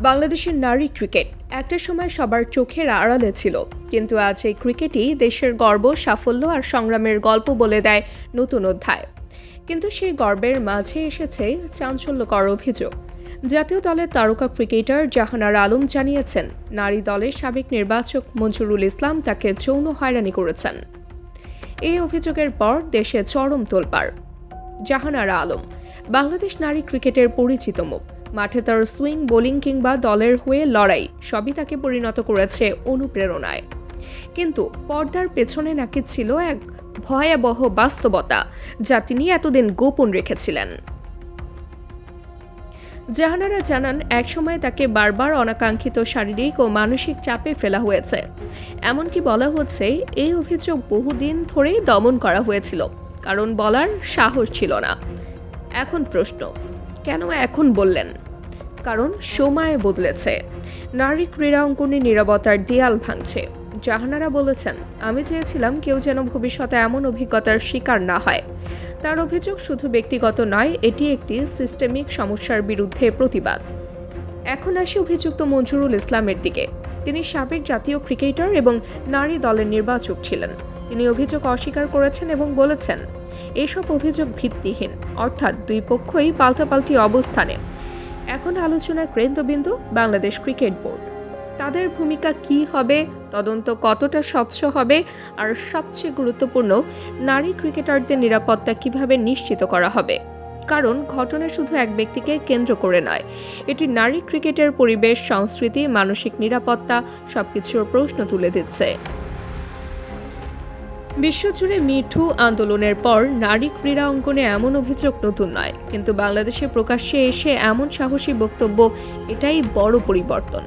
বাংলাদেশের নারী ক্রিকেট একটা সময় সবার চোখের আড়ালে ছিল। কিন্তু আজ এই ক্রিকেটই দেশের গর্ব, সাফল্য আর সংগ্রামের গল্প বলে দেয় নতুন অধ্যায়। কিন্তু সেই গর্বের মাঝে এসেছে চাঞ্চল্যকর অভিযোগ। জাতীয় দলের তারকা ক্রিকেটার জাহানার আলম জানিয়েছেন, নারী দলের সাবেক নির্বাচক মঞ্জুরুল ইসলাম তাকে যৌন হয়রানি করেছেন। এই অভিযোগের পর দেশে চরম তোলপাড়। জাহানারা আলম, বাংলাদেশ নারী ক্রিকেটের পরিচিত মুখ। মাঠে তার সুইং, বোলিং কিংবা দলের হয়ে লড়াই সবই তাকে পরিণত করেছে অনুপ্রেরণায়। কিন্তু পর্দার পেছনে নাকি ছিল এক ভয়াবহ বাস্তবতা যা তিনি এতদিন গোপন রেখেছিলেন। জাহানারা জানান, একসময় তাকে বারবার অনাকাঙ্ক্ষিত শারীরিক ও মানসিক চাপে ফেলা হয়েছে। এমনকি বলা হচ্ছে, এই অভিযোগ বহুদিন ধরেই দমন করা হয়েছিল, কারণ বলার সাহস ছিল না। এখন প্রশ্ন কেন এখন বললেন? কারণ সময় বদলেছে। নারী ক্রীড়া অঙ্কনে নিরাপত্তার দেয়াল ভাঙছে। জাহানারা বলেছেন, আমি চেয়েছিলাম কেউ যেন ভবিষ্যতে এমন অভিজ্ঞতার শিকার না হয়। তার অভিযোগ শুধু ব্যক্তিগত নয়, এটি একটি সিস্টেমিক সমস্যার বিরুদ্ধে প্রতিবাদ। এখন আসি অভিযুক্ত মঞ্জুরুল ইসলামের দিকে। তিনি সাবেক জাতীয় ক্রিকেটার এবং নারী দলের নির্বাচক ছিলেন। তিনি অভিযোগ অস্বীকার করেছেন এবং বলেছেন, এসব অভিযোগ ভিত্তিহীন, অর্থাৎ দুই পক্ষই পাল্টাপাল্টি অবস্থানে। এখন আলোচনার কেন্দ্রবিন্দু বাংলাদেশ ক্রিকেট বোর্ড। তাদের ভূমিকা কি হবে, তদন্ত কতটা স্বচ্ছ হবে, আর সবচেয়ে গুরুত্বপূর্ণ, নারী ক্রিকেটারদের নিরাপত্তা কীভাবে নিশ্চিত করা হবে? কারণ ঘটনা শুধু এক ব্যক্তিকে কেন্দ্র করে নয়, এটি নারী ক্রিকেটের পরিবেশ, সংস্কৃতি, মানসিক নিরাপত্তা, সবকিছুর প্রশ্ন তুলে দিচ্ছে। বিশ্বজুড়ে মিঠু আন্দোলনের পর নারী ক্রীড়া অঙ্গনে এমন অভিযোগ নতুন নয়। কিন্তু বাংলাদেশে প্রকাশ্যে এসে এমন সাহসী বক্তব্য, এটাই বড় পরিবর্তন।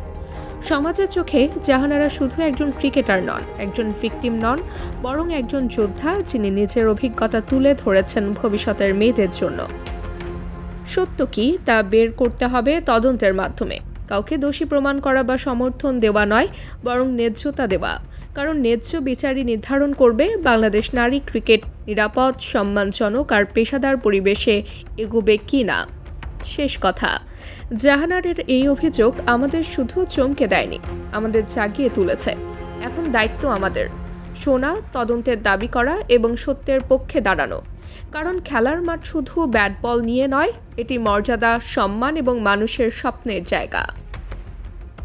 সমাজের চোখে জাহানারা শুধু একজন ক্রিকেটার নন, একজন ভিকটিম নন, বরং একজন যোদ্ধা যিনি নিজের অভিজ্ঞতা তুলে ধরেছেন ভবিষ্যতের মেয়েদের জন্য। সত্য কি তা বের করতে হবে তদন্তের মাধ্যমে। কাউকে দোষী প্রমাণ করা বা সমর্থন দেওয়া নয়, বরং ন্যায্যতা দেওয়া। কারণ ন্যায্য বিচারই নির্ধারণ করবে বাংলাদেশ নারী ক্রিকেট নিরাপদ, সম্মানজনক আর পেশাদার পরিবেশে এগোবে কি না। শেষ কথা, জাহানারের এই অভিযোগ আমাদের শুধু চমকে দেয়নি, আমাদের জাগিয়ে তুলেছে। এখন দায়িত্ব আমাদের শোনা তদন্তের দাবি করা এবং সত্যের পক্ষে দাঁড়ানো। কারণ খেলার মাঠ শুধু ব্যাট বল নিয়ে নয়, এটি মর্যাদা, সম্মান এবং মানুষের স্বপ্নের জায়গা।